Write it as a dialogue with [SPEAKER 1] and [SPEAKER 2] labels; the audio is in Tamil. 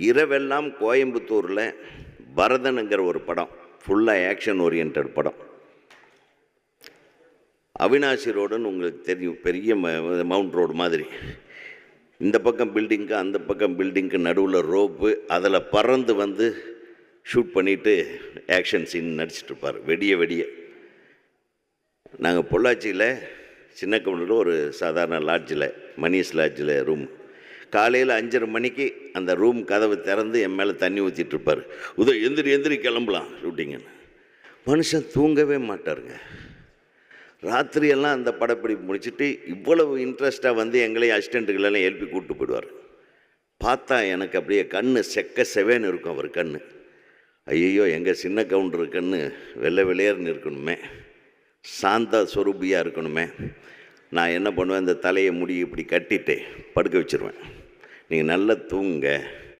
[SPEAKER 1] இரவெல்லாம் கோயம்புத்தூரில் பரதனுங்கிற ஒரு படம் ஃபுல்லாக ஆக்ஷன் ஓரியன்ட் படம். அவினாசி ரோடுன்னு உங்களுக்கு தெரியும் பெரிய ம- மவுண்ட் ரோடு மாதிரி. இந்த பக்கம் பில்டிங்க்கு அந்த பக்கம் பில்டிங்க்கு நடுவில் ரோப்பு அதில் பறந்து வந்து ஷூட் பண்ணிவிட்டு ஆக்ஷன் சீன் நடிச்சிட்ருப்பார் வெடிய வெடிய. நாங்கள் பொள்ளாச்சியில் சின்ன கவுண்டில் ஒரு சாதாரண லாட்ஜில் மணிஷ் லாட்ஜில் ரூம் காலையில் அஞ்சரை மணிக்கு அந்த ரூம் கதவை திறந்து என் மேலே தண்ணி ஊற்றிட்டு இருப்பார் உதோ எந்திரி எந்திரி கிளம்பலாம் ஷூட்டிங்கன்னு மனுஷன் தூங்கவே மாட்டாருங்க. ராத்திரியெல்லாம் அந்த படப்பிடிப்பு முடிச்சுட்டு இவ்வளவு இன்ட்ரெஸ்ட்டாக வந்து எங்களையும் அசிஸ்டண்ட்டுகளெல்லாம் எழுப்பி கூப்பிட்டு போயிடுவார். பார்த்தா எனக்கு அப்படியே கண் செக்க செவேன்னு இருக்கும் அவர் கண் ஐயோ எங்கள் சின்ன கவுண்டர் கண்ணு வெள்ளை வெளியேறுன்னு இருக்கணுமே. சாந்தா சொரூபியாக இருக்கணுமே. நான் என்ன பண்ணுவேன் இந்த தலையை முடி இப்படி கட்டிட்டு படுக்க வச்சிருவேன். நீங்கள் நல்லா தூங்குங்க.